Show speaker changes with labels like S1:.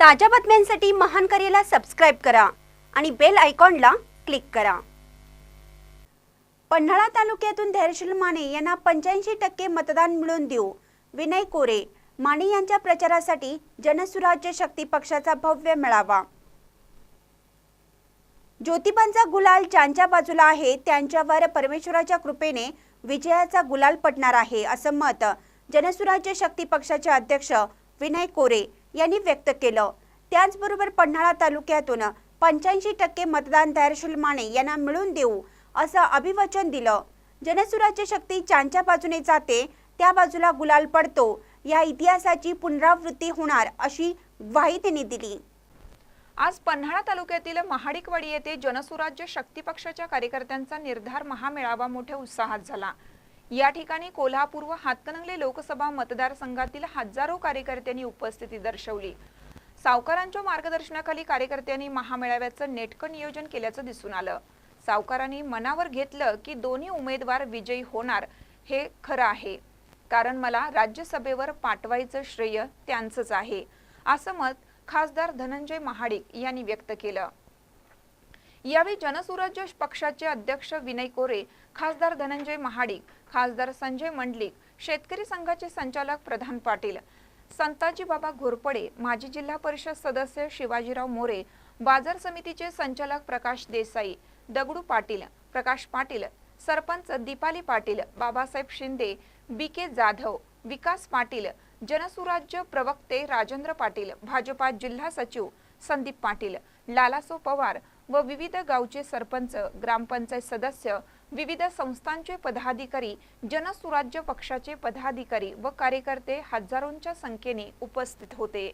S1: ताज्या बातम्यांसाठी महान करेला सबस्क्राईब करा आणि बेल आयकॉनला क्लिक करा. पन्हाळा तालुक्यातून धैर्यशील माने यांना पंच्याऐंशी टक्के मतदान मिळवून देऊ विनय कोरे माने यांच्या प्रचारासाठी जनसुराज्य शक्ती पक्षाचा भव्य मेळावा. ज्योतिबांचा गुलाल ज्यांच्या बाजूला आहे त्यांच्यावर परमेश्वराच्या कृपेने विजयाचा गुलाल पडणार आहे असं मत जनसुराज्य शक्ती पक्षाचे अध्यक्ष विनय कोरे यांनी व्यक्त केलं. त्याचबरोबर पन्हाळा तालुक्यातून पंच्याऐंशी टक्के मतदान धैर्यशील माने यांना मिळून देऊ असं अभिवचन दिलं. जनसुराज्य शक्ती ज्यांच्या बाजूने जाते त्या बाजूला गुलाल पडतो. या इतिहासाची पुनरावृत्ती होणार अशी ग्वाही त्यांनी दिली.
S2: आज पन्हाळा तालुक्यातील महाडिकवाडी येथे जनसुराज्य शक्ती पक्षाच्या कार्यकर्त्यांचा निर्धार महामेळावा मोठ्या उत्साहात झाला. या ठिकाणी कोल्हापूर व हातकणंगले लोकसभा मतदारसंघातील हजारो कार्यकर्त्यांनी उपस्थिती दर्शवली. सावकारांच्या मार्गदर्शनाखाली कार्यकर्त्यांनी महामेळाव्याचं नेटकं नियोजन केल्याचं दिसून आलं. सावकारांनी मनावर घेतलं की दोन्ही उमेदवार विजयी होणार हे खरं आहे. कारण मला राज्यसभेवर पाठवायचं श्रेय त्यांचंच आहे असं मत खासदार धनंजय महाडिक यांनी व्यक्त केलं. यावेळी जनसुराज्य पक्षाचे अध्यक्ष विनय कोरे खासदार धनंजय महाडिक खासदार संजय मंडलिक शेतकरी संघाचे संचालक प्रधान पाटील संताजी बाबा घोरपडे माजी जिल्हा परिषद सदस्य शिवाजीराव मोरे बाजार समितीचे संचालक प्रकाश देसाई दगडू पाटील प्रकाश पाटील सरपंच दीपाली पाटील बाबासाहेब शिंदे बी के जाधव विकास पाटील जनसुराज्य प्रवक्ते राजेंद्र पाटील भाजपा जिल्हा सचिव संदीप पाटील लालासो पवार व विविध गावचे सरपंच ग्रामपंचायत सदस्य विविध संस्थांचे पदाधिकारी जनसुराज्य पक्षाचे पदाधिकारी व कार्यकर्ते हजारोंच्या संख्येने उपस्थित होते.